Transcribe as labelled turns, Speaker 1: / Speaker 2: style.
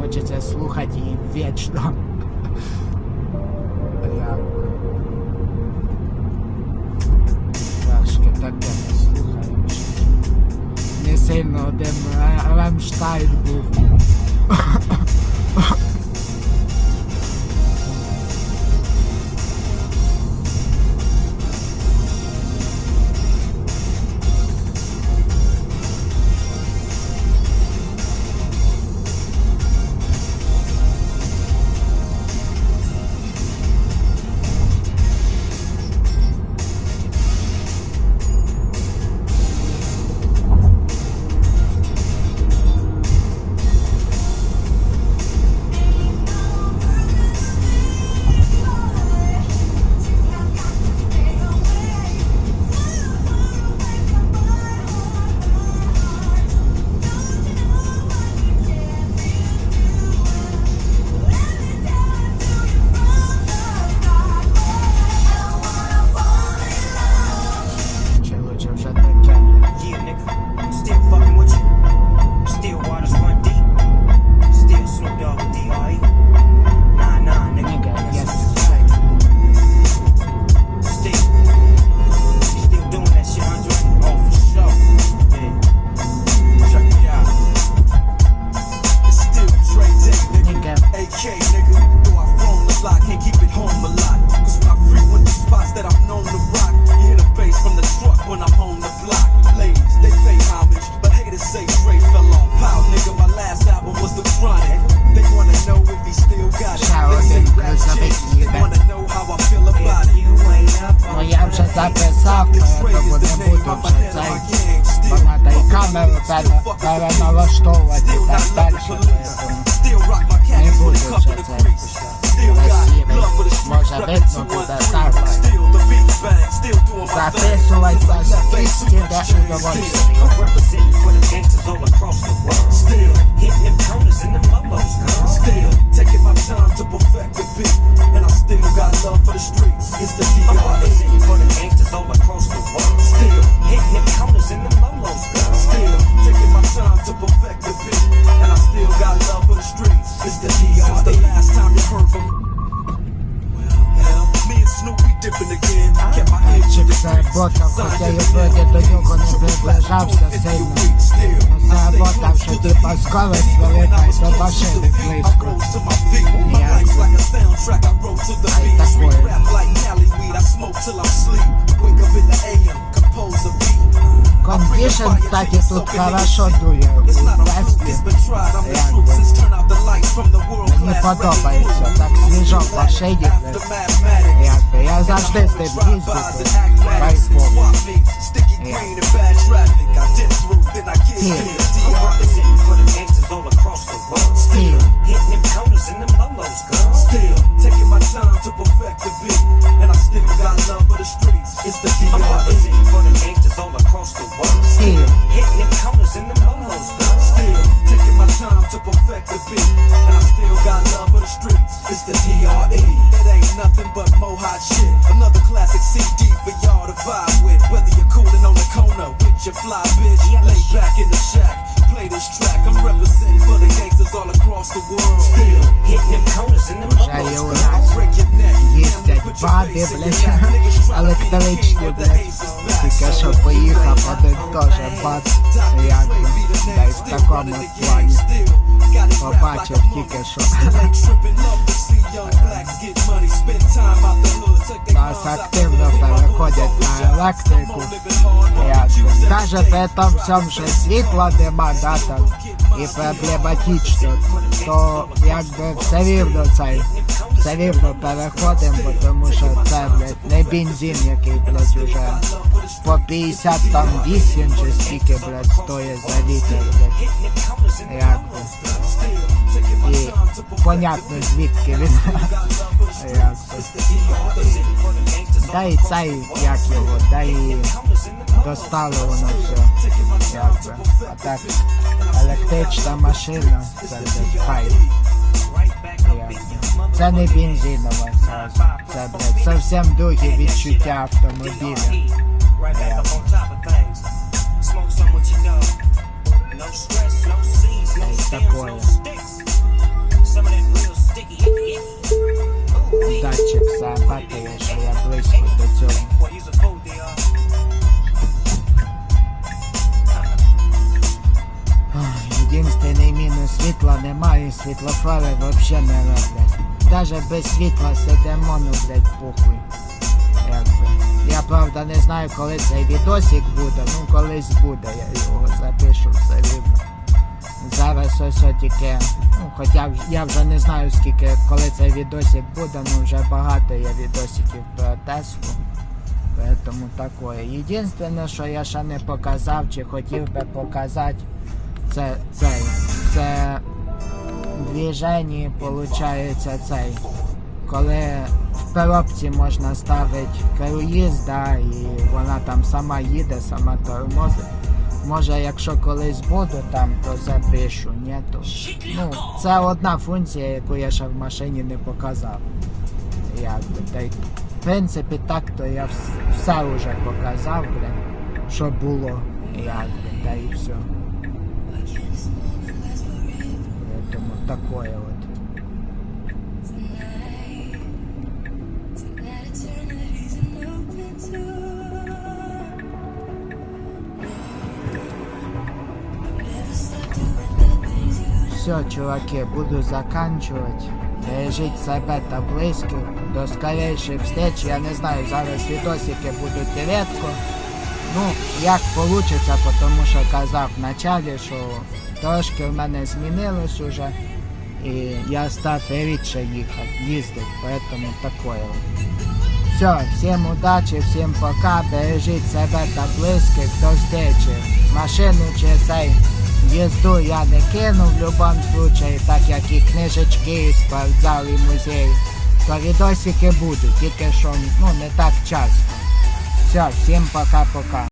Speaker 1: хочеться слухати її вічно. Бля. Важко таке слухаємо. Не сильно один Рамштайн був. Записав, тому не буду вже цей. Бо треба і камеру пере- переналаштовувати і так далі. Поэтому не буду вже це красивий. Може видно буде
Speaker 2: love for the streets. It's the
Speaker 3: DR.
Speaker 2: I'm
Speaker 3: busy for the gangsters all across the world.
Speaker 2: Still
Speaker 3: hitting them counters in them lolos, girl.
Speaker 2: Still taking my time to perfect the beat, and I still got love for the streets. It's the DR. Since the last time you heard from.
Speaker 1: Dzisiaj
Speaker 2: błota
Speaker 1: w
Speaker 2: hoteju
Speaker 1: będę
Speaker 2: do
Speaker 1: niego nie wyobrażawca zdejmę
Speaker 2: Została
Speaker 1: błota,
Speaker 2: że ty paskowe
Speaker 1: człowieka
Speaker 2: i
Speaker 1: zobaczymy w blisku Jak
Speaker 2: It's not a focus, but tried. I'm the truth since turn out the lights from the world I dip through, then
Speaker 3: the the world and them lolos, girl.
Speaker 2: Still taking my time to perfect the beat, and I still got love for the streets. It's the
Speaker 3: I'm
Speaker 2: D.R.E.
Speaker 3: representing for the gangsters all across the world.
Speaker 1: still,
Speaker 3: Hitting them corners and them lolos, girl.
Speaker 2: Still taking my time to perfect the beat, and I still got love for the streets. It's the D.R.E. It ain't nothing but mo hot shit. Another classic CD for y'all to vibe with. Whether you're cooling on the corner with your fly bitch, lay back in the shack, play this track. I'm representing for the gangsters all across the world. Still.
Speaker 3: Lolos,
Speaker 1: є блядь, електричні, блядь. Тільки що поїхав один теж бац, це якби, та й в такому плані. Побачив тільки що. Нас активно переходять на електрику. Якби. Даже при тому всьому, що світла нема, да, там, і проблематично, то якби все рівно цей, все рівно переходимо, бо тому що це, блядь, не бензин, який, блядь, уже по 58 чи скільки, блядь, стоїть за літр, блядь. Якби. І понятно звідки він. Якби. І цей, як його, і Достало воно все. Якби. А так електрична машина. Це хайп. Це не бензинова, це, це блядь, зовсім другі відчуття автомобіля. Такое. Датчик запатує, що я немає, світлофори взагалі не роблять. Даже без світла сидимо, ну, блядь, похуй. Якби. Я правда не знаю, коли цей відосик буде, ну колись буде, я його запишу все рівно. Зараз ось о тільки, ну хоча я вже не знаю скільки, коли цей відосик буде, ну вже багато є відосиків про Теслу. Поэтому такое. Єдине, що я ще не показав, чи хотів би показати, це цей. Це движення, виходить, цей. Коли в коробці можна ставити круїз, і вона там сама їде, сама тормозить. Може, якщо колись буду там, то запишу, ні, то. Ну, це одна функція, яку я ще в машині не показав. Якби, та й, в принципі, так то я все вже показав, блин, що було, якби, та і все. Такое от. Все, чуваки, буду заканчивать. Бережіть себе та близьких. До скорейших встреч. Я не знаю, зараз відосики будуть рідко. Ну, як вийде, тому що казав в началі, що трошки в мене змінилось уже. І я став рідше їхати, їздити, поэтому такое. Все, всім удачі, всім пока, бережіть себе та близьких, до встречі. Машину чи цей їзду я не кину в будь-якому случаї, так як і книжечки, і спортзал, і музей. То відосики будуть, тільки що ну, не так часто. Все, всім пока-пока.